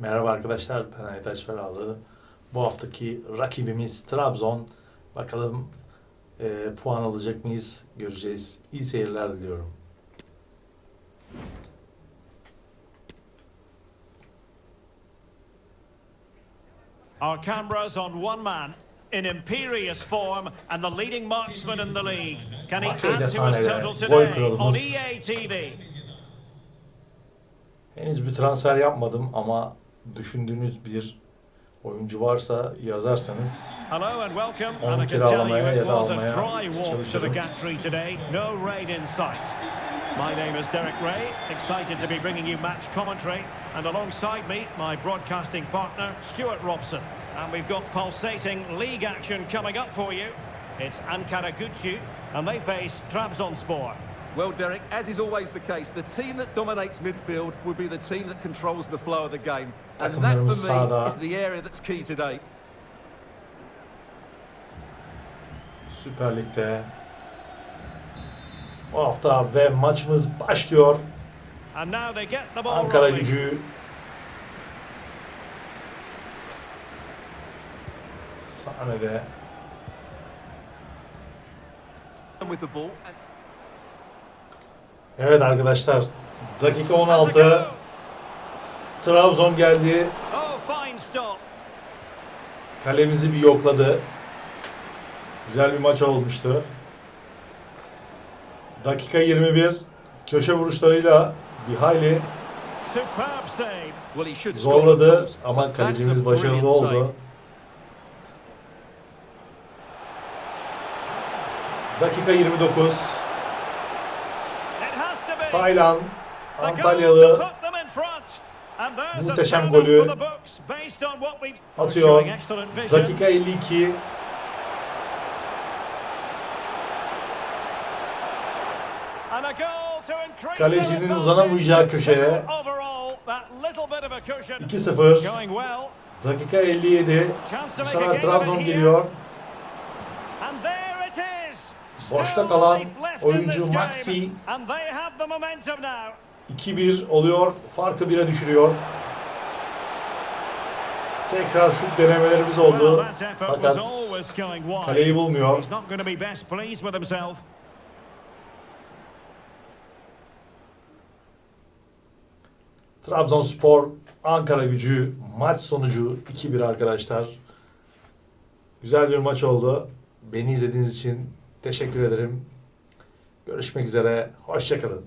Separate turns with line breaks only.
Merhaba arkadaşlar, ben Aytaç Feralı. Bu haftaki rakibimiz Trabzon. Bakalım e, puan alacak mıyız? Göreceğiz. İyi seyirler diliyorum.
Our cameras on one man in imperious form and the leading marksman in the league. Can he add to his total today on. EA TV?
Henüz bir transfer yapmadım ama düşündüğünüz bir oyuncu varsa yazarsanız. Onu kiralamaya ya da almaya çalışırım.
My name is Derek Ray, excited to be bringing you match commentary. And alongside me, my broadcasting partner, Stuart Robson. And we've got pulsating league action coming up for you. It's Ankara Gücü, and they face Trabzonspor.
Well, Derek, as is always the case, the team that dominates midfield will be the team that controls the flow of the game. And that, for me,
Takımlarımız
is the area that's key today.
Süper Lig'de bu hafta ve maçımız başlıyor.
And now they get the ball
Ankara
rolling.
gücü sahnede
And with the ball. And
Evet arkadaşlar dakika
Has a
16
go.
Trabzon geldi. Kalemizi bir yokladı. Güzel bir maç olmuştu. Dakika 21 köşe vuruşlarıyla bir hayli zorladı ama kalecimiz başarılı oldu. Dakika 29
It has to be.
Taylan
The goal
Antalyalı
to put them in front. And there's a
muhteşem golü atıyor. Dakika 52
And a goal to increase
Kalecinin uzanamayacağı köşeye.
Overall, that little bit of a cushion
2-0
going well.
dakika 57
Chance to
bu sefer Trabzon geliyor
And there it is.
Boşta kalan oyuncu. Maxi.
And they have the momentum now.
2-1 oluyor farkı 1'e düşürüyor tekrar şut denemelerimiz oldu fakat kaleyi bulmuyor. Trabzonspor Ankara gücü maç sonucu 2-1 arkadaşlar güzel bir maç oldu beni izlediğiniz için teşekkür ederim. Görüşmek üzere. Hoşçakalın